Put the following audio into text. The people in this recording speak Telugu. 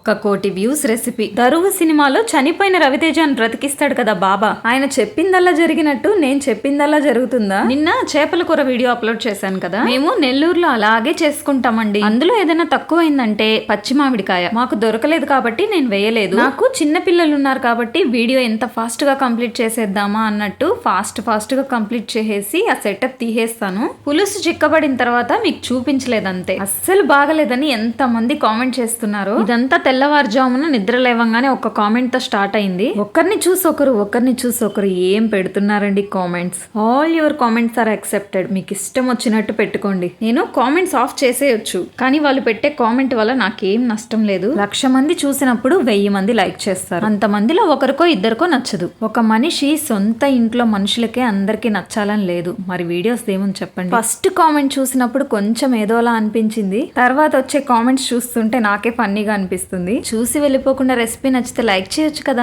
ఒక్క కోటి వ్యూస్ రెసిపీ. దరువు సినిమాలో చనిపోయిన రవితేజని బ్రతికిస్తాడు కదా బాబా. ఆయన చెప్పిందల్లా జరిగినట్టు నేను చెప్పిందల్లా జరుగుతుందా? నిన్న చేపల కూర వీడియో అప్లోడ్ చేశాను కదా. మేము నెల్లూరులో అలాగే చేసుకుంటామండి. అందులో ఏదైనా తక్కువైందంటే పచ్చి మామిడికాయ. మాకు దొరకలేదు కాబట్టి నేను వేయలేదు. నాకు చిన్న పిల్లలు ఉన్నారు కాబట్టి వీడియో ఎంత ఫాస్ట్గా కంప్లీట్ చేసేద్దామా అన్నట్టు ఫాస్ట్ ఫాస్ట్గా కంప్లీట్ చేసేసి ఆ సెటప్ తీసేస్తాను. పులుసు చిక్కబడిన తర్వాత మీకు చూపించలేదు అంతే అస్సలు బాగలేదని ఎంత మంది కామెంట్ చేస్తున్నారు. ఇదంతా తెల్లవారుజామున నిద్ర లేవంగానే ఒక కామెంట్తో స్టార్ట్ అయింది. ఒకరిని చూసి ఒకరు ఒకరిని చూసి ఒకరు ఏం పెడుతున్నారండి comments? All your comments are accepted. మీకు ఇష్టం వచ్చినట్టు పెట్టుకోండి. నేను కామెంట్స్ ఆఫ్ చేసేయొచ్చు. కానీ వాళ్ళు పెట్టే కామెంట్ వల్ల నాకేం నష్టం లేదు. లక్ష మంది చూసినప్పుడు వెయ్యి మంది లైక్ చేస్తారు. అంత మందిలో ఒకరికో ఇద్దరికో నచ్చదు. ఒక మనిషి సొంత ఇంట్లో మనుషులకే అందరికీ నచ్చాలని లేదు. మరి వీడియోస్ ఏమని చెప్పండి? ఫస్ట్ కామెంట్ చూసినప్పుడు కొంచెం ఏదోలా అనిపించింది. తర్వాత వచ్చే కామెంట్స్ చూస్తుంటే నాకే ఫన్నీగా అనిపిస్తుంది. చూసి వెళ్ళిపోకుండా రెసిపీ నచ్చితే లైక్ చేయొచ్చు కదా.